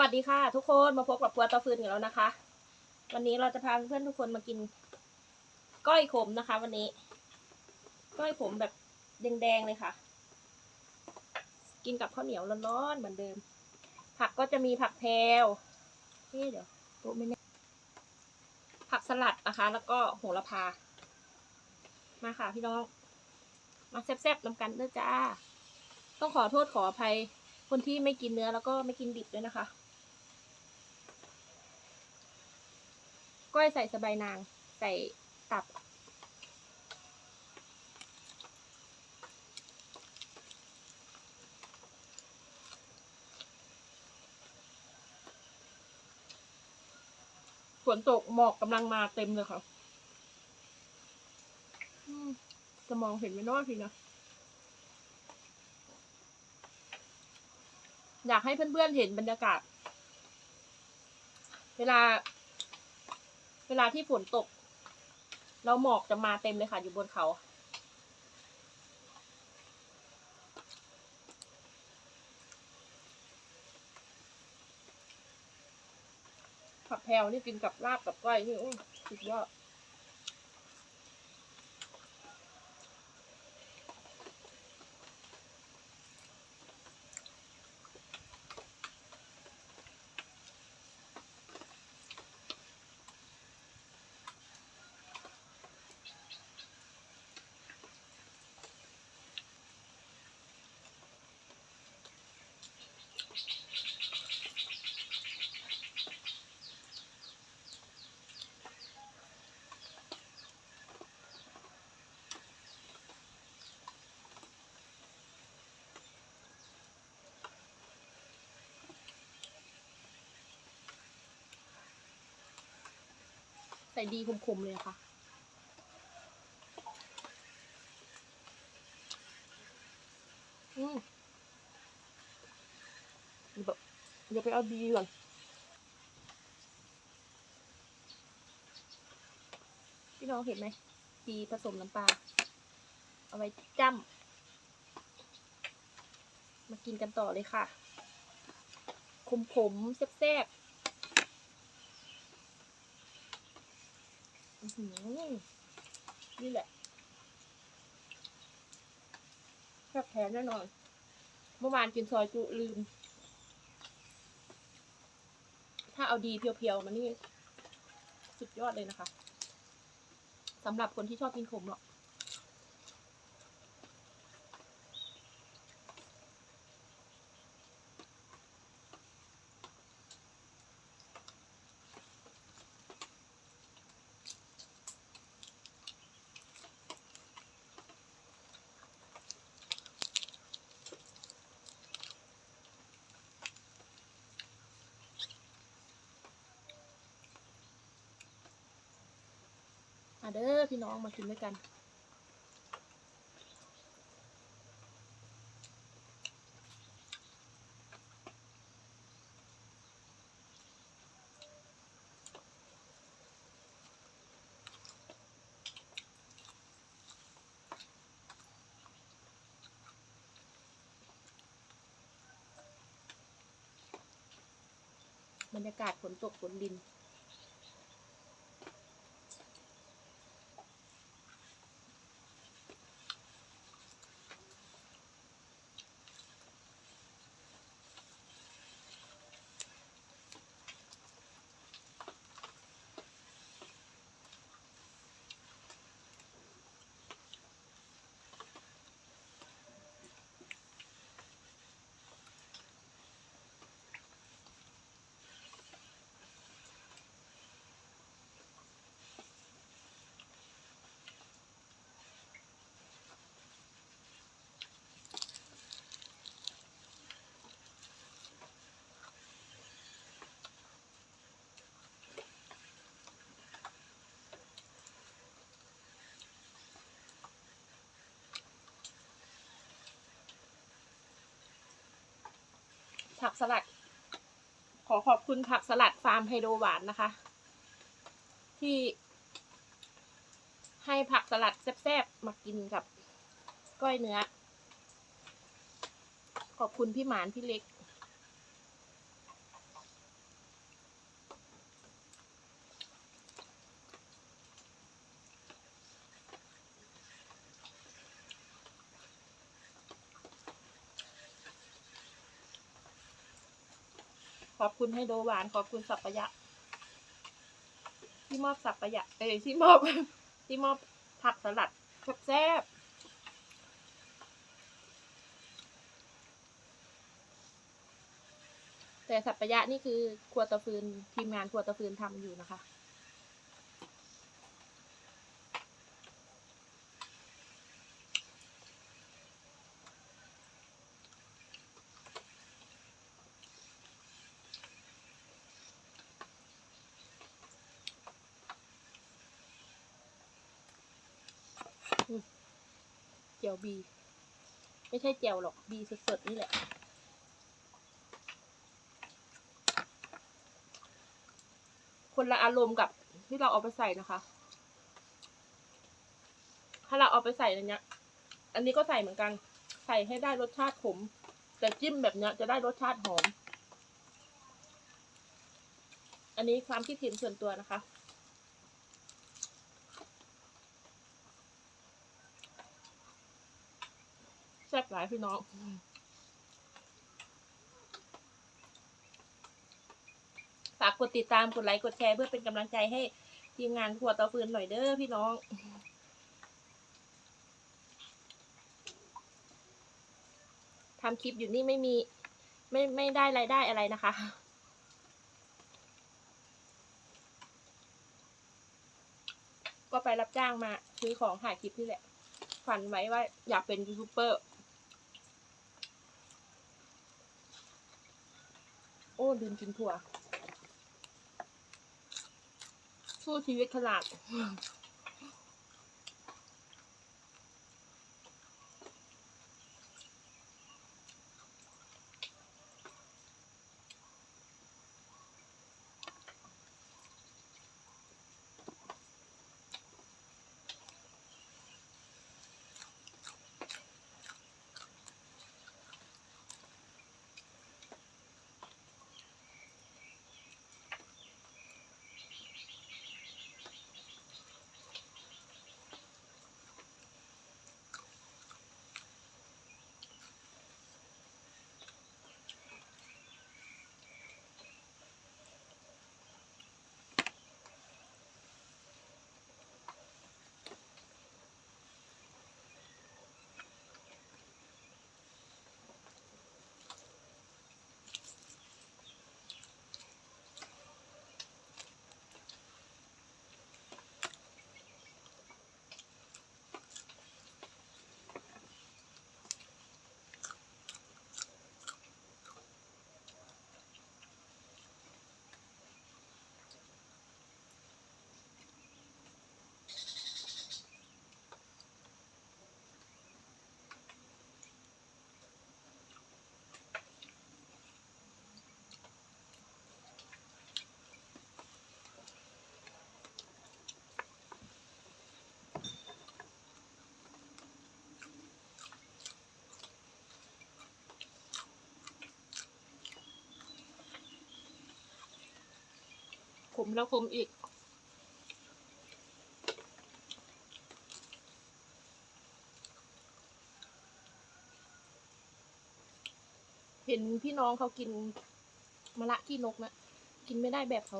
วัสดีค่ะ ทุกคนมาพบกับปัวตาฟืนกันแล้วนะคะ วันนี้เราจะพาเพื่อนทุกคนมากิน ก้อยขมนะคะ วันนี้ ก้อยขมแบบแดงๆเลยค่ะ กินกับข้าวเหนียวร้อนๆเหมือนเดิม ผักก็จะมีผักแพรวนี่เดี๋ยวโต๊ะไม่แน่ผักสลัดนะคะ แล้วก็โหระพา มาค่ะพี่น้อง มาแซ่บๆนำกันเด้อจ้า ต้องขอโทษขออภัยคนที่ไม่กินเนื้อแล้วก็ไม่กินดิบด้วยนะคะ ก้อยใส่สบายนาง ใส่ตับ ฝนตกหมอกกำลังมาเต็มเลยค่ะอืมจะมองเห็นไหมเน้อยทีนะอยากให้เพื่อนๆเห็นบรรยากาศ เวลา เวลาที่ฝนตก เราหมอกจะมาเต็มเลยค่ะ อยู่บนเขา ผักแพลวนี่กินกับลาบกับก้อยนี่อุ้ยสุดยอด ใส่ดีคมๆเลยค่ะ อืมเดี๋ยวแบบเดี๋ยวไปเอาดีก่อนพี่น้องเห็นไหมดีผสมน้ำปลา เอาไว้จ้ำมากินกันต่อเลยค่ะ ขมๆแซ่บๆ อื้อหือ นี่แหละแทบแท้แน่นอน เมื่อวานกินซอยจุลืม ถ้าเอาดีเพียวๆมันนี่ สุดยอดเลยนะคะสำหรับคนที่ชอบกินขมหรอก มาเด้อพี่น้องมากินด้วยกัน บรรยากาศฝนตกฝนดิน ผักสลัด ขอขอบคุณผักสลัดฟาร์มไฮโดรหวานนะคะ ที่ ให้ผักสลัดแซ่บๆมากินกับ ก้อยเนื้อ ขอบคุณพี่หมานพี่เล็ก ขอบคุณให้โดหวาน ขอบคุณสัพพยะ ที่มอบสัพพยะ เอ้ยที่มอบ ที่มอบผักสลัดแซ่บแต่สัพพยะนี่คือครัวตะฟืนทีมงานครัวตะฟืนทำอยู่นะคะ จียวบี ไม่ใช่เจียวหรอกบีสดๆนี่แหละ คนละอารมณ์กับที่เราเอาไปใส่นะคะ ถ้าเราเอาไปใส่นเนี้ยอันนี้ก็ใส่เหมือนกัน ใส่ให้ได้รสชาติขม แต่จิ้มแบบเนี้ยจะได้รสชาติหอม อันนี้ความคิดเห็นส่วนตัวนะคะ แซ่บ หลายพี่น้องฝากกดติดตามกดไลค์กดแชร์เพื่อเป็นกำลังใจให้ทีมงานขวดเตาฟืนหน่อยเด้อพี่น้องทำคลิปอยู่นี่ไม่มี ไม่ไม่ได้รายได้อะไรนะคะก็ไปรับจ้างมาซื้อของถ่ายคลิปนี่แหละฝันไว้ว่าอยากเป็นยูทูบเบอร์ อ้ลืมกินถั่ว สู้ชีวิตขนาด มแล้วขมอีก เห็นพี่น้องเขากินมะระขี้นกนะ กินไม่ได้แบบเขา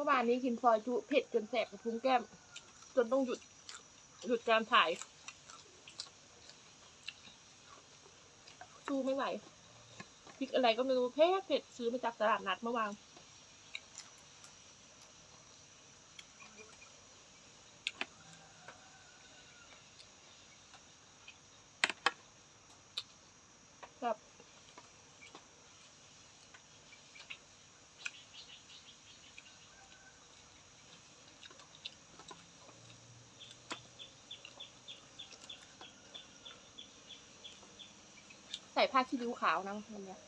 มื่อวานนี้กินซอยจุเผ็ดจนแสบกระพุ้งแก้ม จนต้องหยุด หยุดการถ่ายสู้ไม่ไหวพริกอะไรก็ไม่รู้เผ็ดเผ็ดซื้อมาจากตลาดนัดเมื่อวาน ใส่ผ้าขี้ริ้วขาวนะวันเนี้ย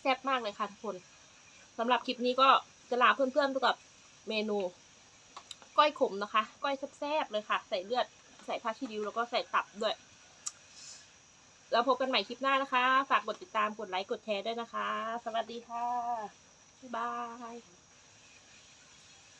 แซ่บมากเลยค่ะทุกคนสำหรับคลิปนี้ก็จะลาเพื่อนๆไปกับเมนู ก้อยขมนะคะ ก้อยแซ่บๆเลยค่ะ ใส่เลือดใส่ผ้าชีริ้วแล้วก็ใส่ตับด้วย แล้วพบกันใหม่คลิปหน้านะคะ ฝากกดติดตามกดไลค์กดแชร์ด้วยนะคะ สวัสดีค่ะ บ๊ายบาย